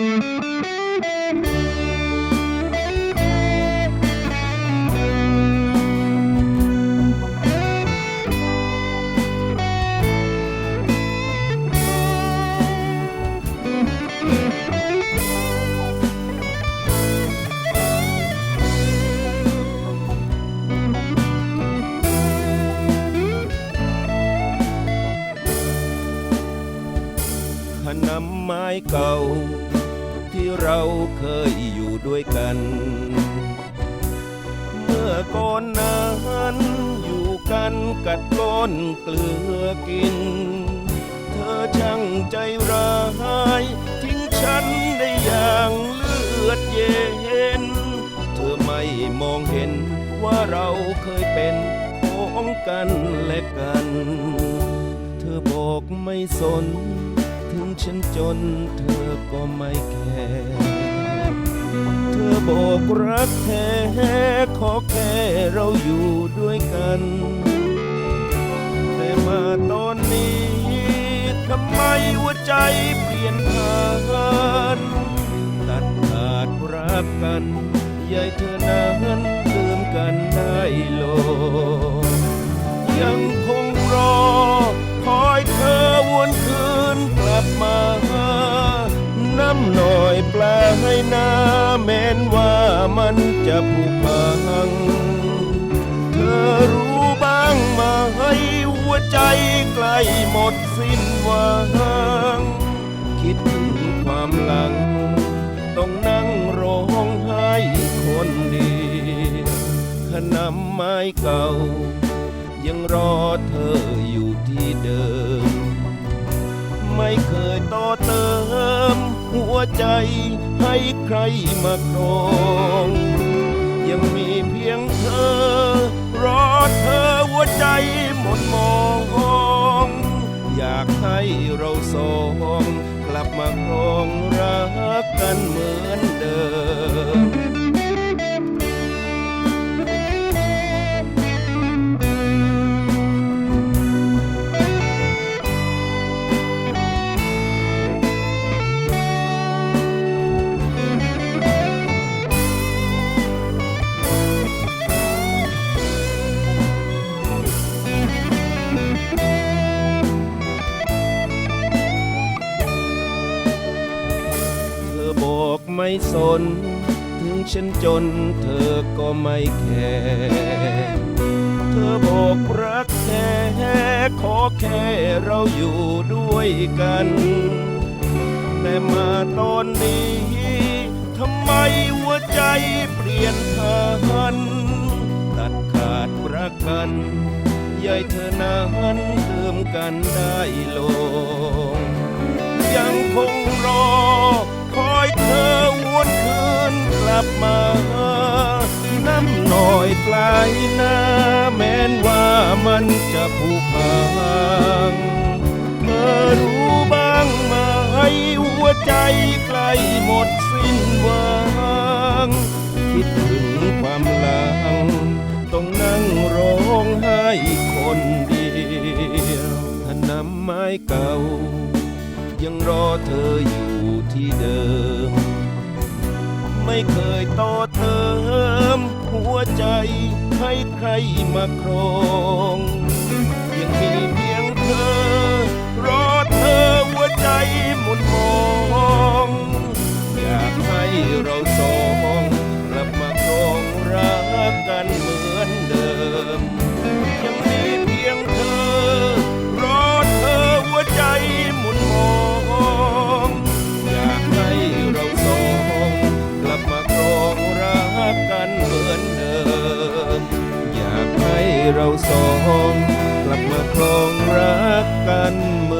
ขนำไม้เก่า ที่เราเคยอยู่ด้วยกัน เมื่อก่อนนั้นอยู่กันกัดก้อนเกลือกิน เธอช่างใจร้าย ทิ้งฉันได้อย่างเลือดเย็น เธอไม่มองเห็นว่าเราเคยเป็นของกันและกัน เธอบอกไม่สน ฉันจนเธอก็ไม่แคร์เธอบอกรักแท้ขอแค่เราอยู่ด้วยกัน แต่มาตอนนี้ทำไมหัวใจเปลี่ยนผ่านตัดขาดรักกันยายเธอนั้นลืมกันได้โลงยังคงรอำหน่อยแปลให้น้าแม้นว่ามันจะผุพัง เธอรู้บ้างมาให้หัวใจใกล้หมดสิ้นหวัง คิดถึงความหลัง ต้องนั่งร้องไห้คนเดียวขนำไม้เก่า ยังรอเธออยู่ที่เดิม ไม่เคยต่อเติม ใจให้ใครมาครองยังมีเพียงเธอ รอเธอหัวใจหมดมองอยากให้เราสองกลับมาครองรักกันเหมือนเดิม สน ถึงฉันจนเธอก็ไม่แคร์เธอบอกรักแท้ขอแค่เราอยู่ด้วยกัน แต่มาตอนนี้ทำไมหัวใจเปลี่ยนพันตัดขาดรักกันยายเธอนั้นลืมกันได้ลง ยังคง ลับมา น้ำหน่อยปลายนาแม้นว่ามันจะผุพังเธอรู้บ้างไหมหัวใจใกล้หมดสิ้นหวังคิดถึงความหลัง ต้องนั่งร้องไห้คนเดียวถ้านำไม้เก่า ยังรอเธออยู่ที่เดิม ไม่เคยต่อเติม หัวใจให้ใครมาครองยังมีเพียงเธอ รอเธอหัวใจหมุนมองอยากให้เราสองกลับมาครองรักกันเหมือนเดิม เราสอง กลับมาครองรักกันเหมื